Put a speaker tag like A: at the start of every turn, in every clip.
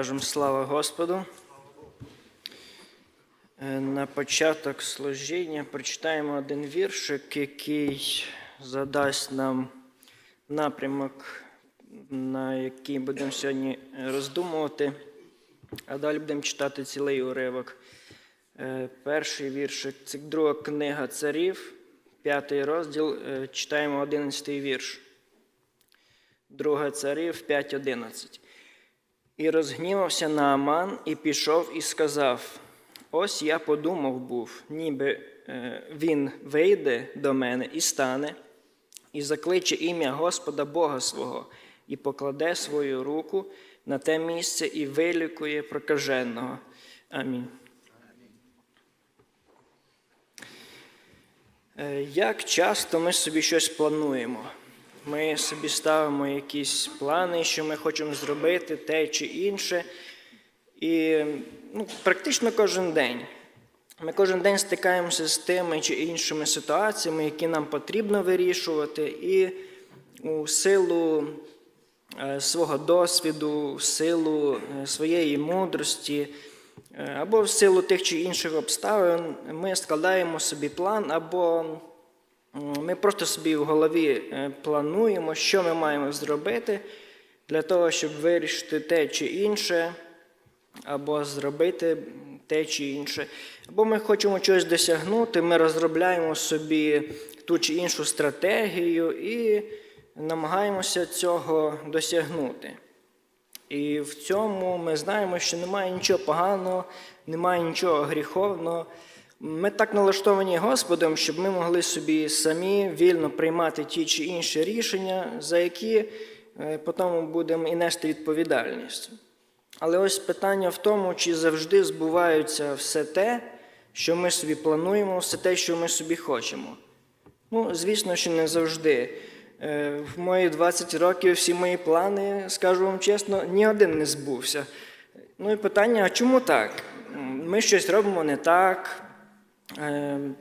A: Кажемо слава Господу. Е, На початок служіння прочитаємо один віршик, який задасть нам напрямок, на який будемо сьогодні роздумувати. А далі будемо читати цілий уривок. Е, Перший віршик це друга книга царів, п'ятий розділ, е, читаємо одинадцятий вірш. Друга царів 5.11. І розгнівався Нааман, і пішов, і сказав: Ось я подумав був, ніби е, він вийде до мене і стане, і закличе ім'я Господа Бога свого, і покладе свою руку на те місце і вилікує прокаженого. Амінь. Е, Як часто ми собі щось плануємо? Ми собі ставимо якісь плани, що ми хочемо зробити, те чи інше. І ну, практично кожен день. Ми кожен день стикаємося з тими чи іншими ситуаціями, які нам потрібно вирішувати, і у силу е, свого досвіду, в силу е, своєї мудрості, е, або в силу тих чи інших обставин ми складаємо собі план, або ми просто собі в голові е, плануємо, що ми маємо зробити для того, щоб вирішити те чи інше, або зробити те чи інше. Або ми хочемо чогось досягнути, ми розробляємо собі ту чи іншу стратегію і намагаємося цього досягнути. І в цьому ми знаємо, що немає нічого поганого, немає нічого гріховного. Ми так налаштовані Господом, щоб ми могли собі самі вільно приймати ті чи інші рішення, за які е, потім будемо і нести відповідальність. Але ось питання в тому, чи завжди збувається все те, що ми собі плануємо, все те, що ми собі хочемо. Ну, звісно, що не завжди. Е, В мої 20 років всі мої плани, скажу вам чесно, ні один не збувся. Ну і питання, а чому так? Ми щось робимо не так,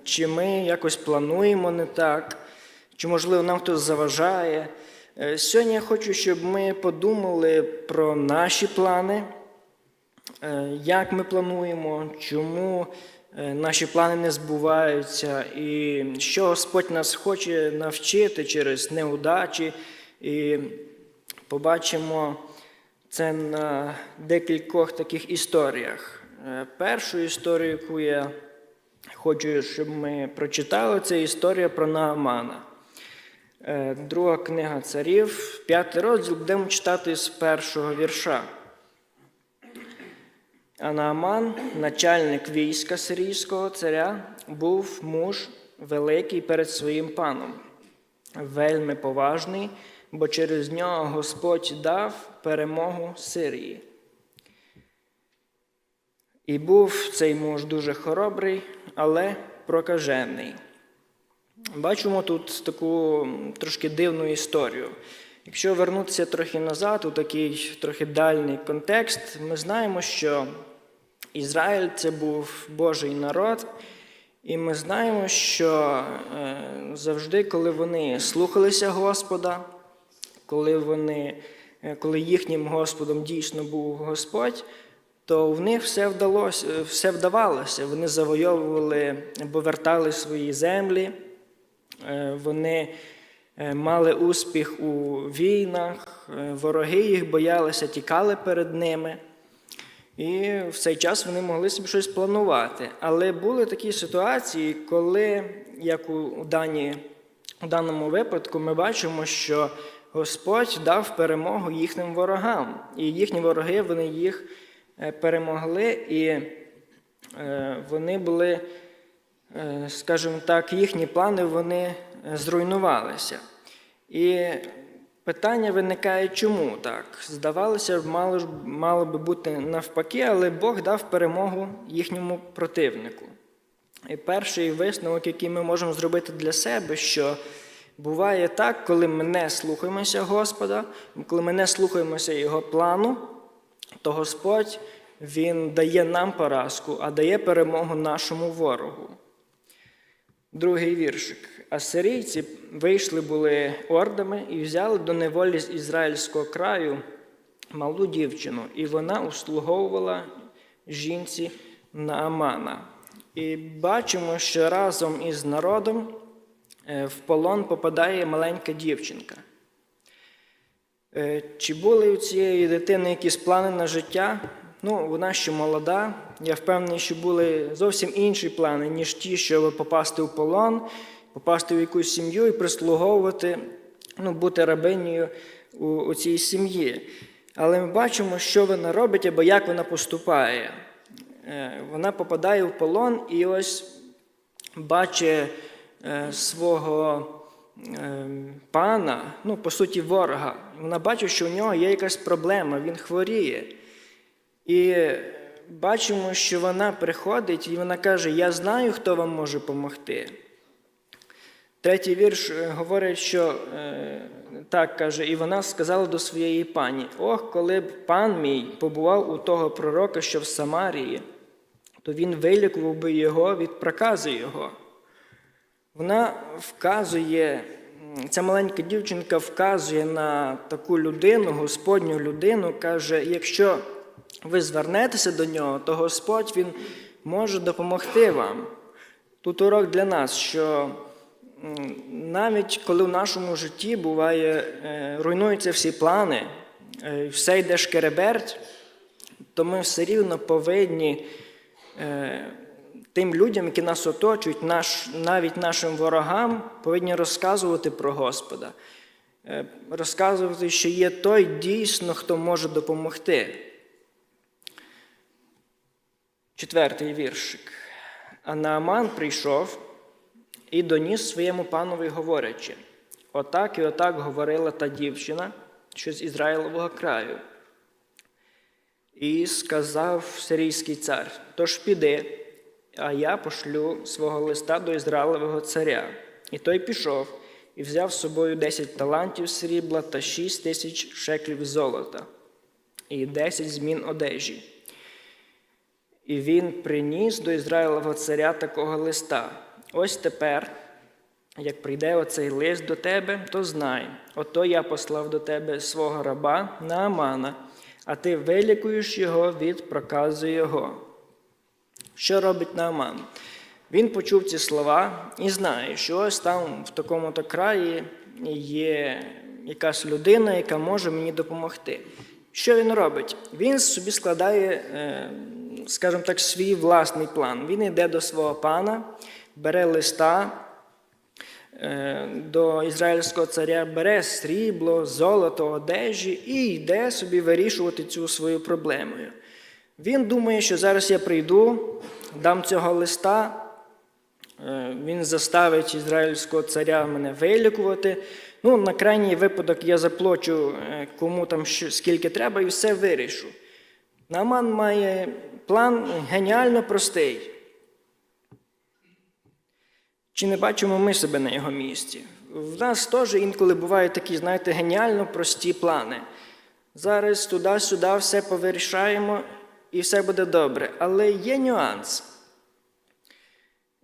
A: чи ми якось плануємо не так, чи, можливо, нам хтось заважає. Е, Сьогодні я хочу, щоб ми подумали про наші плани, е, як ми плануємо, чому е, наші плани не збуваються, і що Господь нас хоче навчити через неудачі. І побачимо це на декількох таких історіях. Першу історію, яку я хочу, щоб ми прочитали, це історія про Наамана. Е, Друга книга царів, п'ятий розділ, будемо читати з першого вірша. А Нааман, начальник війська сирійського царя, був муж великий перед своїм паном, вельми поважний, бо через нього Господь дав перемогу Сирії. І був цей муж дуже хоробрий, але прокажений. Бачимо тут таку трошки дивну історію. Якщо вернутися трохи назад, у такий трохи дальній контекст, ми знаємо, що Ізраїль це був Божий народ, і ми знаємо, що е, завжди, коли вони слухалися Господа, коли, вони, е, коли їхнім Господом дійсно був Господь, то в них все вдалося, все вдавалося. Вони завойовували або вертали свої землі, е, вони е, мали успіх у війнах, е, вороги їх боялися, тікали перед ними. І в цей час вони могли собі щось планувати. Але були такі ситуації, коли, як у, дані, у даному випадку, ми бачимо, що Господь дав перемогу їхнім ворогам. І їхні вороги вони їх е, перемогли, і е, вони були, е, скажімо так, їхні плани вони е, зруйнувалися. І питання виникає, чому так? Здавалося, мало, мало би бути навпаки, але Бог дав перемогу їхньому противнику. І перший висновок, який ми можемо зробити для себе, що буває так, коли ми не слухаємося Господа, коли ми не слухаємося Його плану, то Господь Він дає нам поразку, а дає перемогу нашому ворогу. Другий віршик. Асирійці вийшли були ордами і взяли до неволі з ізраїльського краю малу дівчину, і вона услуговувала жінці Наамана. І бачимо, що разом із народом е, в полон попадає маленька дівчинка. Е, Чи були у цієї дитини якісь плани на життя? Ну, вона ще молода. Я впевнений, що були зовсім інші плани, ніж ті, щоб попасти в полон, попасти в якусь сім'ю і прислуговувати, ну, бути рабинею у, у цій сім'ї. Але ми бачимо, що вона робить або як вона поступає. Е, Вона попадає в полон і ось бачить е, свого пана, ну, по суті, ворога. Вона бачить, що у нього є якась проблема, він хворіє. І бачимо, що вона приходить і вона каже: Я знаю, хто вам може допомогти. Третій вірш е, говорить, що е, так каже, і вона сказала до своєї пані: Ох, коли б пан мій побував у того пророка, що в Самарії, то він вилікував би його від прокази його. Вона вказує, ця маленька дівчинка вказує на таку людину, Господню людину, каже: якщо ви звернетеся до нього, то Господь Він може допомогти вам. Тут урок для нас, що навіть коли в нашому житті буває, е, руйнуються всі плани, е, все йде шкереберть, то ми все рівно повинні е, тим людям, які нас оточують, наш, навіть нашим ворогам, повинні розказувати про Господа, Е, розказувати, що є той дійсно, хто може допомогти. Четвертий віршик. А Нааман прийшов і доніс своєму панові, говорячи: отак і отак говорила та дівчина, що з Ізраїлового краю. І сказав сирійський цар: Тож піди, а я пошлю свого листа до Ізраїлевого царя. І той пішов і взяв з собою десять талантів срібла та шість тисяч шеклів золота, і десять змін одежі. І він приніс до Ізраїлевого царя такого листа. Ось тепер, як прийде оцей лист до тебе, то знай, ото я послав до тебе свого раба Наамана, а ти вилікуєш його від проказу його. Що робить Нааман? Він почув ці слова і знає, що ось там, в такому-то краї, є якась людина, яка може мені допомогти. Що він робить? Він собі складає, е, скажімо так, свій власний план. Він йде до свого пана, бере листа е, до ізраїльського царя, бере срібло, золото, одежі і йде собі вирішувати цю свою проблему. Він думає, що зараз я прийду, дам цього листа, е, він заставить ізраїльського царя мене вилікувати. Ну, на крайній випадок я заплачу е, кому там скільки треба, і все вирішу. Наман має план геніально простий. Чи не бачимо ми себе на його місці? В нас теж інколи бувають такі, знаєте, геніально прості плани. Зараз туди-сюди все повирішаємо і все буде добре. Але є нюанс.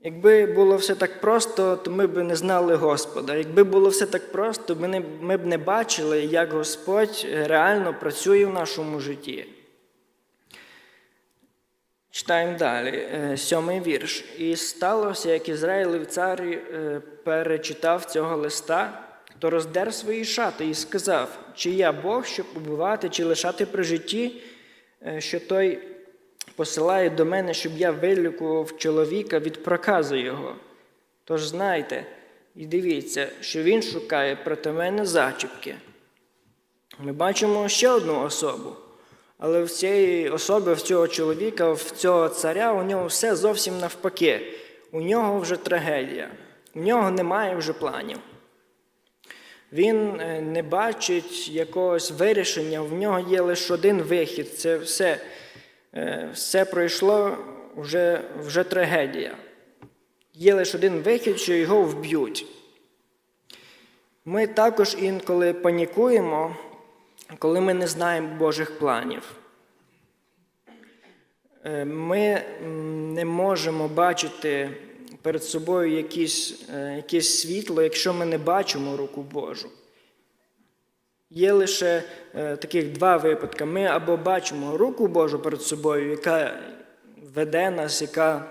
A: Якби було все так просто, то ми б не знали Господа. Якби було все так просто, ми, не, ми б не бачили, як Господь реально працює в нашому житті. Читаємо далі, е, сьомий вірш. І сталося, як Ізраїлев цар е, перечитав цього листа, то роздер свої шати і сказав, чи я Бог, щоб убивати, чи лишати при житті, що той посилає до мене, щоб я вилікував чоловіка від проказу його. Тож знайте і дивіться, що він шукає проти мене зачіпки. Ми бачимо ще одну особу. Але в цієї особи, в цього чоловіка, в цього царя, у нього все зовсім навпаки. У нього вже трагедія, у нього немає вже планів. Він е, не бачить якогось вирішення, в нього є лише один вихід. Це все, е, все пройшло вже, вже трагедія. Є лише один вихід, що його вб'ють. Ми також інколи панікуємо, коли ми не знаємо Божих планів. Е, Ми не можемо бачити перед собою якісь, е, якесь світло, якщо ми не бачимо руку Божу. Є лише е, таких два випадки. Ми або бачимо руку Божу перед собою, яка веде нас, яка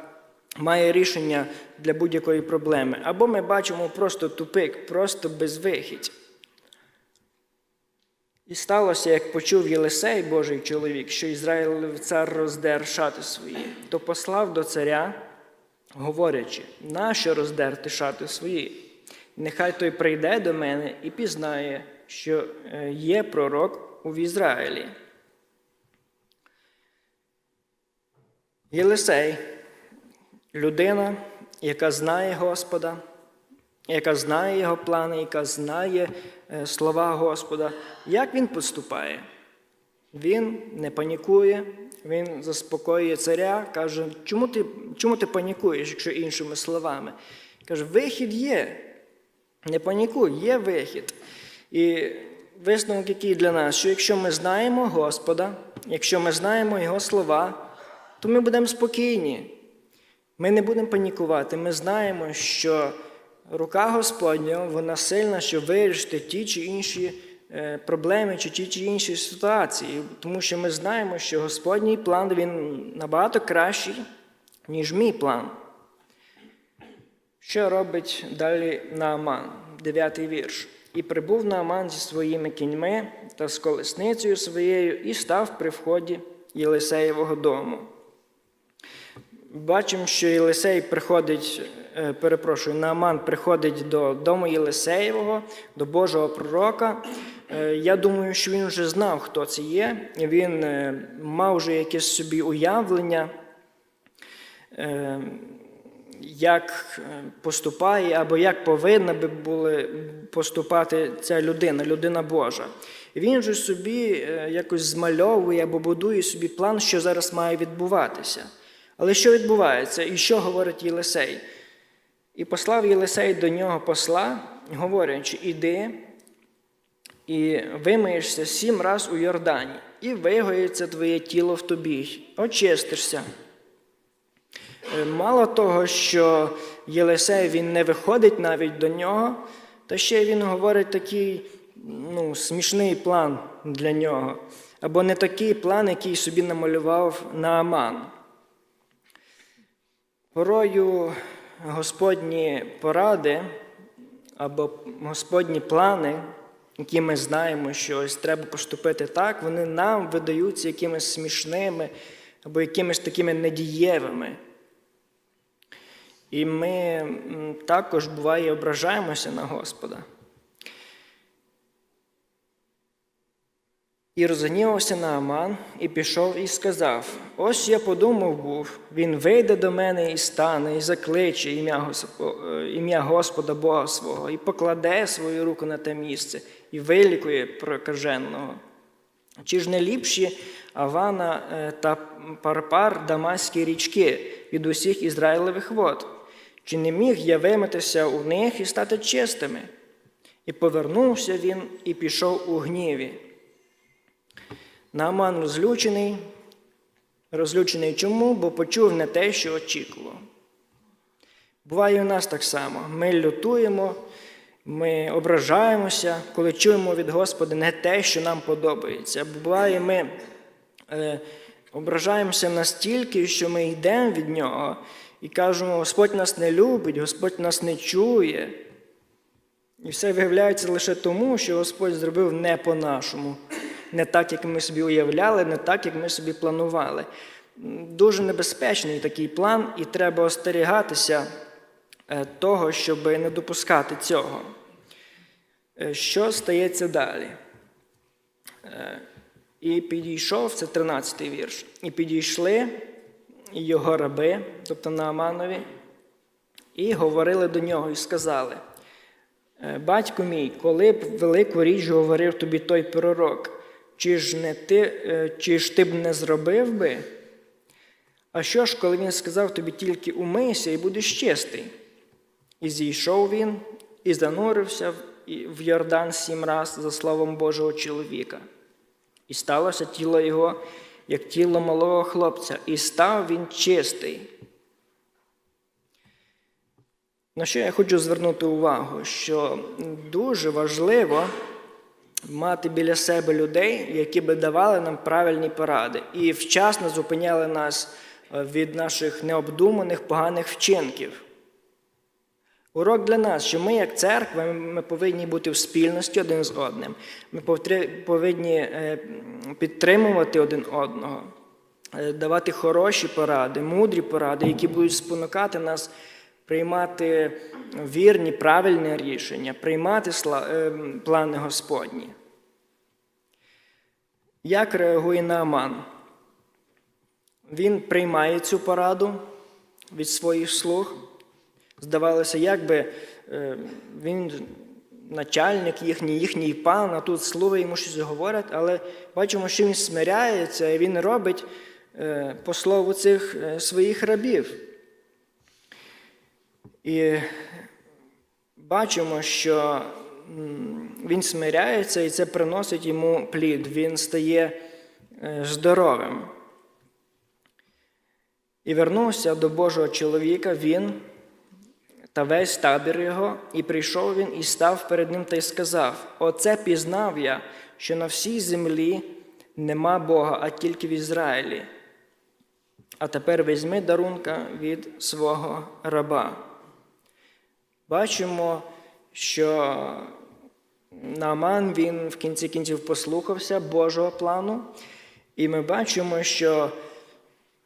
A: має рішення для будь-якої проблеми, або ми бачимо просто тупик, просто безвихідь. І сталося, як почув Єлисей, Божий чоловік, що Ізраїлев цар роздер шати свої, то послав до царя, говорячи, нащо роздерти шати свої? Нехай той прийде до мене і пізнає, що е, є пророк у Ізраїлі. Єлисей людина, яка знає Господа, яка знає Його плани, яка знає е, слова Господа. Як він поступає? Він не панікує, він заспокоює царя, каже, чому ти, чому ти панікуєш, якщо іншими словами? Каже, вихід є. Не панікуй, є вихід. І висновок, який для нас, що якщо ми знаємо Господа, якщо ми знаємо Його слова, то ми будемо спокійні. Ми не будемо панікувати. Ми знаємо, що рука Господня, вона сильна, щоб вирішити ті чи інші проблеми, чи ті чи інші ситуації. Тому що ми знаємо, що Господній план він набагато кращий, ніж мій план. Що робить далі Нааман? Дев'ятий вірш. І прибув Нааман зі своїми кіньми та з колесницею своєю, і став при вході Єлисеєвого дому. Бачимо, що Єлисей приходить, е, перепрошую, Нааман приходить до дому Єлисеєвого, до Божого пророка. Е, Я думаю, що він вже знав, хто це є. Він е, мав вже якесь собі уявлення, е, як е, поступає або як повинна би були поступати ця людина, людина Божа. Він же собі е, якось змальовує або будує собі план, що зараз має відбуватися. Але що відбувається? І що говорить Єлисей? І послав Єлисей до нього посла, говорячи, іди і вимиєшся сім раз у Йордані, і вигоїться твоє тіло в тобі, очистишся. Е, Мало того, що Єлисей він не виходить навіть до нього, та ще він говорить такий ну, смішний план для нього, або не такий план, який собі намалював Нааман. Порою Господні поради або Господні плани, які ми знаємо, що ось треба поступити так, вони нам видаються якимись смішними або якимись такими недієвими. І ми також буває ображаємося на Господа. І розгнівався Нааман, і пішов і сказав: Ось я подумав був, він вийде до мене і стане, і закличе е, ім'я Господа Бога свого, і покладе свою руку на те місце, і вилікує прокаженого. Чи ж не ліпші Авана е, та Парпар Дамаські річки від усіх Ізраїлевих вод? Чи не міг я вимитися у них і стати чистими? І повернувся він і пішов у гніві. Нааман розлючений. Розлючений чому? Бо почув не те, що очікував. Буває у нас так само. Ми лютуємо, ми ображаємося, коли чуємо від Господа не те, що нам подобається. Буває, ми е, ображаємося настільки, що ми йдемо від Нього і кажемо, Господь нас не любить, Господь нас не чує. І все виявляється лише тому, що Господь зробив не по-нашому, не так, як ми собі уявляли, не так, як ми собі планували. Дуже небезпечний такий план, і треба остерігатися е, того, щоб не допускати цього. Е, Що стається далі? Е, І підійшов, це 13-й вірш. І підійшли його раби, тобто Нааманові, і говорили до нього і сказали: «Е, Батько мій, коли б велику річ говорив тобі той пророк, чи ж, не ти, е, чи ж ти б не зробив би? А що ж, коли він сказав тобі тільки умийся і будеш чистий? І зійшов він, і занурився в- Йордан сім раз за словом Божого чоловіка. І сталося тіло його, як тіло малого хлопця, і став він чистий. На що я хочу звернути увагу, що дуже важливо мати біля себе людей, які би давали нам правильні поради і вчасно зупиняли нас е, від наших необдуманих поганих вчинків. Урок для нас, що ми, як церква, ми повинні бути в спільності один з одним. Ми повинні е, підтримувати один одного, е, давати хороші поради, мудрі поради, які будуть спонукати нас приймати вірні, правильні рішення, приймати е, плани Господні. Як реагує Нааман? Він приймає цю пораду від своїх слуг. Здавалося, якби е, він начальник їхній, їхній пан, а тут слуги йому щось говорять, але бачимо, що він смиряється і він робить е, по слову цих своїх рабів. І бачимо, що він смиряється, і це приносить йому плід. Він стає е, здоровим. І вернувся до Божого чоловіка він та весь табір його, і прийшов він і став перед ним та й сказав: Оце пізнав я, що на всій землі нема Бога, а тільки в Ізраїлі. А тепер візьми дарунка від свого раба. Бачимо, що Нааман він в кінці кінців послухався Божого плану, і ми бачимо, що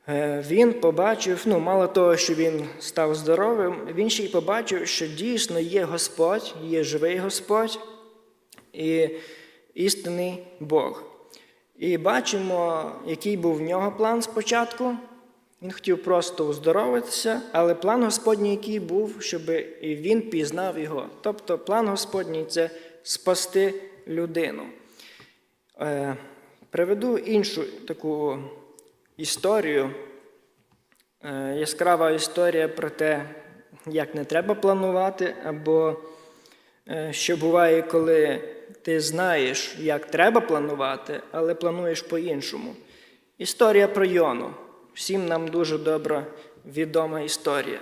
A: Е, Він побачив, ну, мало того, що він став здоровим, він ще й побачив, що дійсно є Господь, є живий Господь і істинний Бог. І бачимо, який був в нього план спочатку. Він хотів просто оздоровитися, але план Господній, який був, щоб він пізнав його. Тобто план Господній це спасти людину. Е, Приведу іншу таку історію. Е, Яскрава історія про те, як не треба планувати, або е, що буває, коли ти знаєш, як треба планувати, але плануєш по-іншому. Історія про Йону. Всім нам дуже добра відома історія.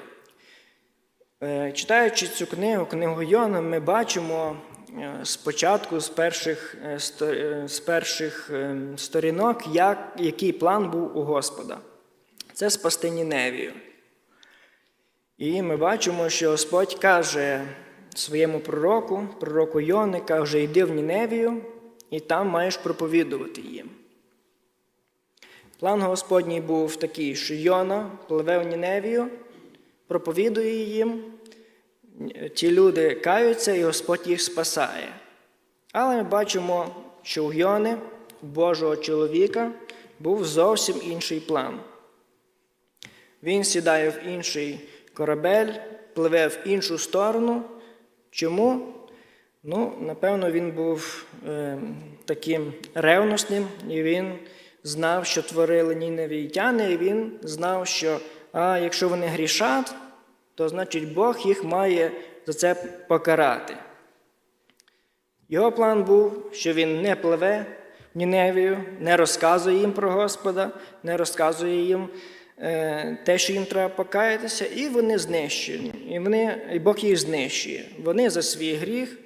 A: Е, Читаючи цю книгу, книгу Йона, ми бачимо е, спочатку з перших, е, з перших сторінок, як, який план був у Господа. Це спасти Ніневію. І ми бачимо, що Господь каже своєму пророку, пророку Йони, каже, йди в Ніневію, і там маєш проповідувати їм. План Господній був такий, що Йона пливе в Ніневію, проповідує їм, ті люди каються, і Господь їх спасає. Але ми бачимо, що у Йони, Божого чоловіка, був зовсім інший план. Він сідає в інший корабель, пливе в іншу сторону. Чому? Ну, напевно, він був е, таким ревностним, і він знав, що творили ніневійтяни, і він знав, що а, якщо вони грішать, то значить Бог їх має за це покарати. Його план був, що він не пливе в Ніневію, не розказує їм про Господа, не розказує їм е, те, що їм треба покаятися, і вони знищені. І, вони, і Бог їх знищує. Вони за свій гріх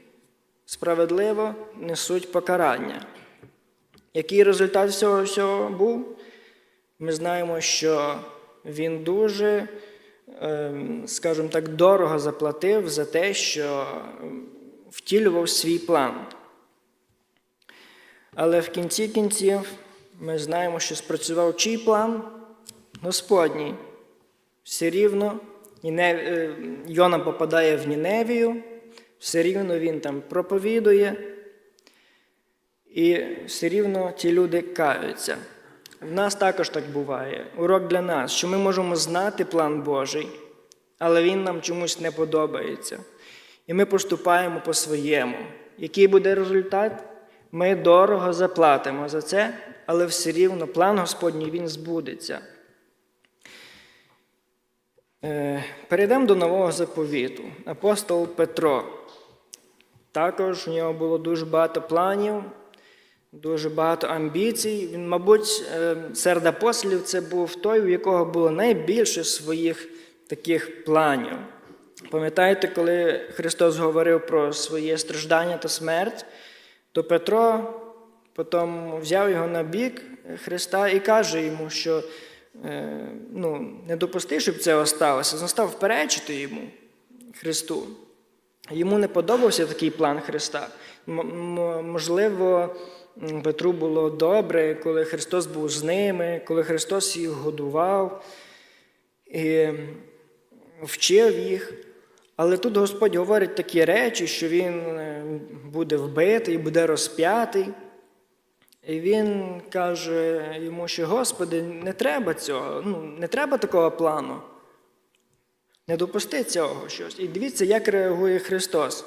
A: справедливо несуть покарання. Який результат всього всього був? Ми знаємо, що він дуже, ем, скажімо так, дорого заплатив за те, що втілював свій план. Але в кінці кінців ми знаємо, що спрацював чий план? Господній. Все рівно Ніне- е, Йона попадає в Ніневію, все рівно він там проповідує, і все рівно ті люди каються. В нас також так буває. Урок для нас, що ми можемо знати план Божий, але він нам чомусь не подобається. І ми поступаємо по-своєму. Який буде результат? Ми дорого заплатимо за це, але все рівно план Господній він збудеться. Е, Перейдемо до нового заповіту. Апостол Петро. Також у нього було дуже багато планів, дуже багато амбіцій. Він, мабуть, е, серед апостолів це був той, у якого було найбільше своїх таких планів. Пам'ятаєте, коли Христос говорив про своє страждання та смерть, то Петро потім взяв його на бік Христа і каже йому, що е, ну, не допусти, щоб це осталося, став перечити йому, Христу. Йому не подобався такий план Христа. Можливо, Петру було добре, коли Христос був з ними, коли Христос їх годував і вчив їх. Але тут Господь говорить такі речі, що Він е, буде вбитий, буде розп'ятий. І він каже йому, що Господи, не треба цього, ну, не треба такого плану. Не допусти цього щось. І дивіться, як реагує Христос.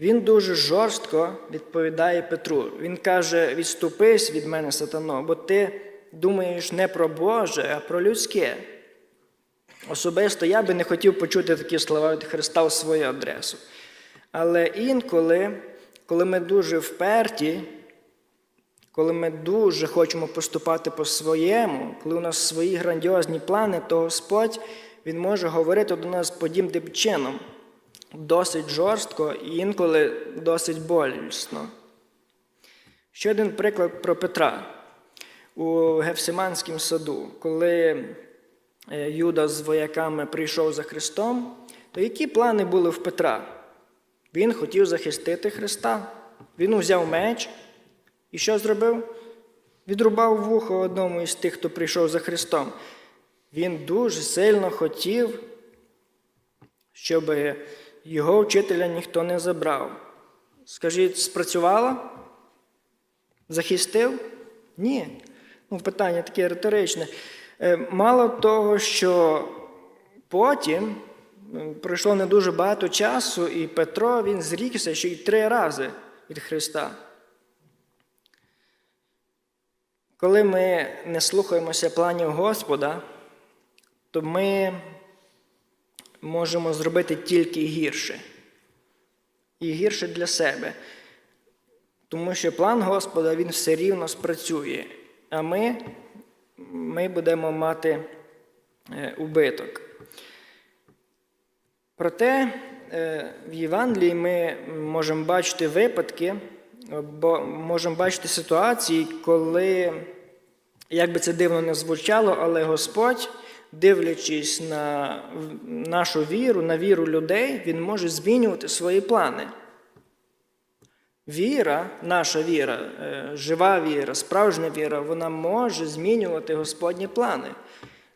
A: Він дуже жорстко відповідає Петру. Він каже: відступись від мене, сатано, бо ти думаєш не про Боже, а про людське. Особисто я би не хотів почути такі слова від Христа у свою адресу. Але інколи, коли ми дуже вперті, коли ми дуже хочемо поступати по-своєму, коли у нас свої грандіозні плани, то Господь Він може говорити до нас подібним чином, досить жорстко і інколи досить болісно. Ще один приклад про Петра у Гефсиманському саду, коли е, Юда з вояками прийшов за Христом, то які плани були в Петра? Він хотів захистити Христа. Він узяв меч і що зробив? Відрубав вухо одному із тих, хто прийшов за Христом. Він дуже сильно хотів, щоб його вчителя ніхто не забрав. Скажіть, спрацювало? Захистив? Ні. Ну, питання таке риторичне. Е, Мало того, що потім пройшло не дуже багато часу, і Петро він зрікся ще й три рази від Христа. Коли ми не слухаємося планів Господа, то ми можемо зробити тільки гірше. І гірше для себе. Тому що план Господа він все рівно спрацює, а ми, ми будемо мати е, убиток. Проте е, в Євангелії ми можемо бачити випадки, бо можемо бачити ситуації, коли, як би це дивно не звучало, але Господь, дивлячись на нашу віру, на віру людей, Він може змінювати свої плани. Віра, наша віра, е, жива віра, справжня віра, вона може змінювати Господні плани.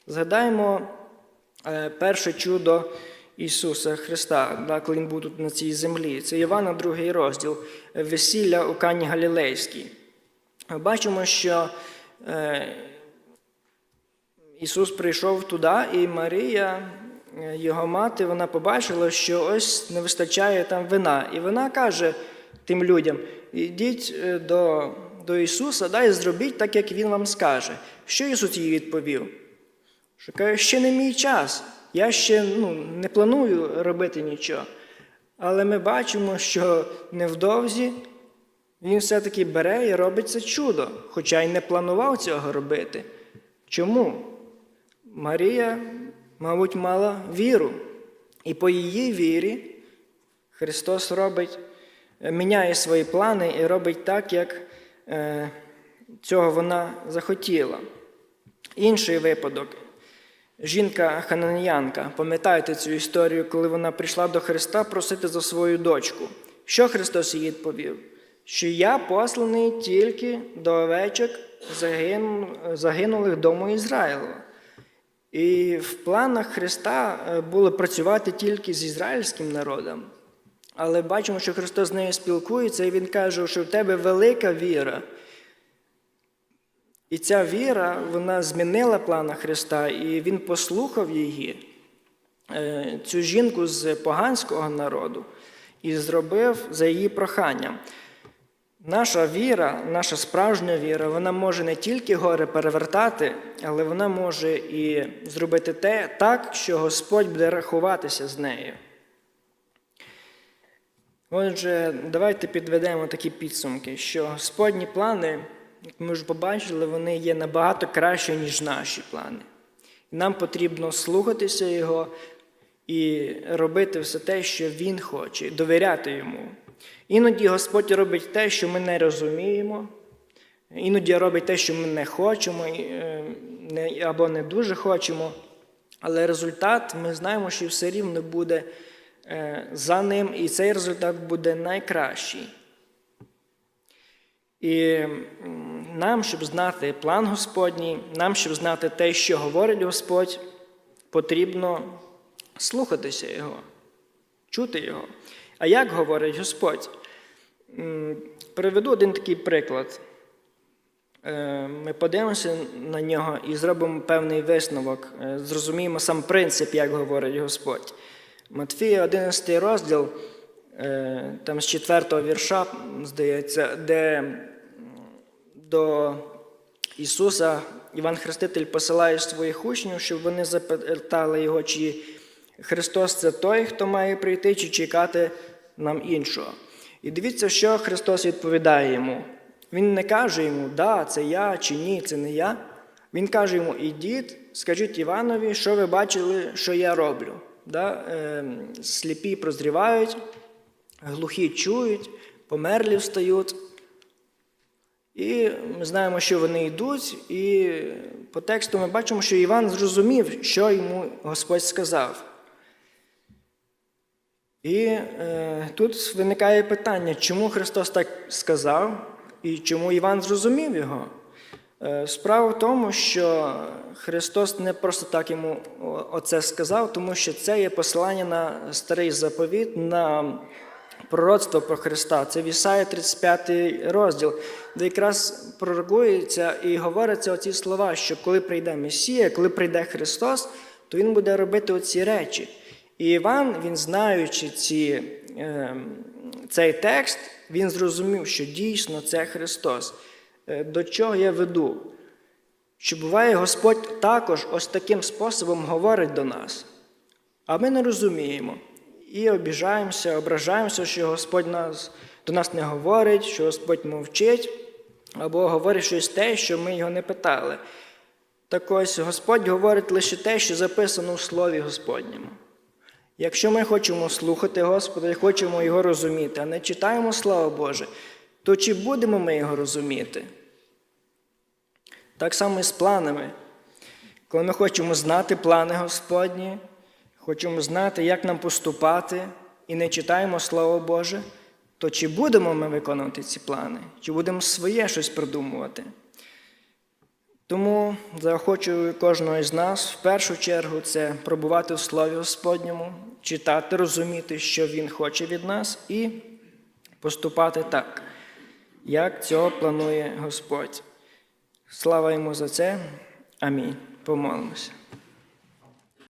A: Згадаємо е, перше чудо Ісуса Христа, коли Він був тут на цій землі. Це Івана, другий розділ, весілля у Кані Галілейській. Бачимо, що е, Ісус прийшов туди, і Марія, е, його мати, вона побачила, що ось не вистачає там вина. І вона каже тим людям: ідіть е, до, до Ісуса, да, і зробіть так, як Він вам скаже. Що Ісус їй відповів? Що каже, ще не мій час. Я ще ну, не планую робити нічого. Але ми бачимо, що невдовзі він все-таки бере і робить це чудо, хоча й не планував цього робити. Чому? Марія, мабуть, мала віру. І по її вірі Христос робить, е, міняє свої плани і робить так, як е, цього вона захотіла. Інший випадок. Жінка хананянка, пам'ятаєте цю історію, коли вона прийшла до Христа просити за свою дочку. Що Христос їй відповів? Що я посланий тільки до овечок загинулих дому Ізраїла. І в планах Христа е, було працювати тільки з ізраїльським народом. Але бачимо, що Христос з нею спілкується, і Він каже, що в тебе велика віра. І ця віра, вона змінила плана Христа, і Він послухав її, е, цю жінку з поганського народу, і зробив за її проханням. Наша віра, наша справжня віра, вона може не тільки гори перевертати, але вона може і зробити те так, що Господь буде рахуватися з нею. Отже, давайте підведемо такі підсумки, що Господні плани, як ми вже побачили, вони є набагато краще, ніж наші плани. Нам потрібно слухатися Його і робити все те, що Він хоче, довіряти йому. Іноді Господь робить те, що ми не розуміємо, іноді робить те, що ми не хочемо е, або не дуже хочемо, але результат ми знаємо, що все рівно буде е, за ним, і цей результат буде найкращий. І нам, щоб знати план Господній, нам, щоб знати те, що говорить Господь, потрібно слухатися Його, чути Його. А як говорить Господь? Приведу один такий приклад. Е, Ми подивимося на нього і зробимо певний висновок, е, зрозуміємо сам принцип, як говорить Господь. Матфія, 11 розділ, е, там з 4 вірша, здається, де до Ісуса Іван Хреститель посилає своїх учнів, щоб вони запитали його, чи Христос це той, хто має прийти, чи чекати нам іншого. І дивіться, що Христос відповідає йому. Він не каже йому, да, це я чи ні, це не я. Він каже йому: ідіть, скажіть Іванові, що ви бачили, що я роблю. Да? Е, сліпі прозрівають, глухі чують, померлі встають. І ми знаємо, що вони йдуть, і по тексту ми бачимо, що Іван зрозумів, що йому Господь сказав. І е, тут виникає питання, чому Христос так сказав і чому Іван зрозумів його. Е, справа в тому, що Христос не просто так йому оце сказав, тому що це є посилання на старий заповіт, на пророцтво про Христа. Це в Ісаї 35 розділ, де якраз пророкується і говориться оці слова, що коли прийде Месія, коли прийде Христос, то Він буде робити оці речі. І Іван, він знаючи ці, е, цей текст, він зрозумів, що дійсно це Христос. Е, До чого я веду? Що буває, Господь також ось таким способом говорить до нас, а ми не розуміємо. І обіжаємося, ображаємося, що Господь нас, до нас не говорить, що Господь мовчить, або говорить щось те, що ми його не питали. Так ось Господь говорить лише те, що записано в Слові Господньому. Якщо ми хочемо слухати Господа і хочемо Його розуміти, а не читаємо Слово Боже, то чи будемо ми його розуміти? Так само і з планами. Коли ми хочемо знати плани Господні, хочемо знати, як нам поступати, і не читаємо Слово Боже, то чи будемо ми виконувати ці плани, чи будемо своє щось придумувати? Тому заохочую кожного із нас в першу чергу це пробувати в Слові Господньому, читати, розуміти, що Він хоче від нас, і поступати так, як цього планує Господь. Слава йому за це. Амінь. Помолимося.